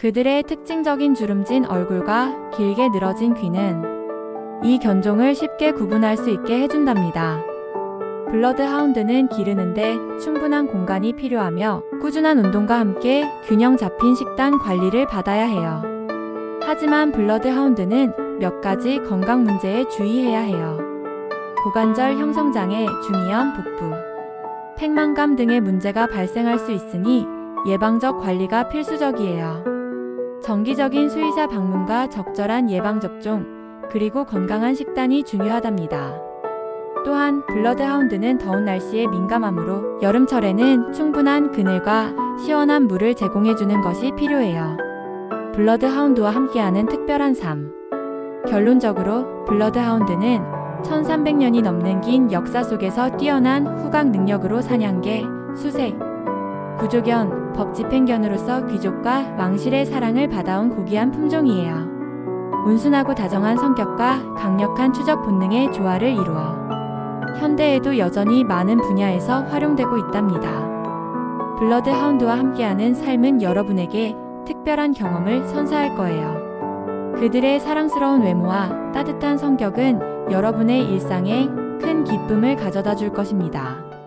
그들의 특징적인 주름진 얼굴과 길게 늘어진 귀는 이 견종을 쉽게 구분할 수 있게 해준답니다. 블러드 하운드는 기르는데 충분한 공간이 필요하며 꾸준한 운동과 함께 균형 잡힌 식단 관리를 받아야 해요. 하지만 블러드 하운드는 몇 가지 건강 문제에 주의해야 해요. 고관절 형성장애, 중이염, 복부, 팽만감 등의 문제가 발생할 수 있으니 예방적 관리가 필수적이에요. 정기적인 수의사 방문과 적절한 예방접종, 그리고 건강한 식단이 중요하답니다. 또한 블러드 하운드는 더운 날씨에 민감하므로 여름철에는 충분한 그늘과 시원한 물을 제공해주는 것이 필요해요. 블러드 하운드와 함께하는 특별한 삶. 결론적으로 블러드 하운드는 1300년이 넘는 긴 역사 속에서 뛰어난 후각 능력으로 사냥개, 수색, 구조견, 법집행견으로서 귀족과 왕실의 사랑을 받아온 고귀한 품종이에요. 온순하고 다정한 성격과 강력한 추적 본능의 조화를 이루어 현대에도 여전히 많은 분야에서 활용되고 있답니다. 블러드 하운드와 함께하는 삶은 여러분에게 특별한 경험을 선사할 거예요. 그들의 사랑스러운 외모와 따뜻한 성격은 여러분의 일상에 큰 기쁨을 가져다 줄 것입니다.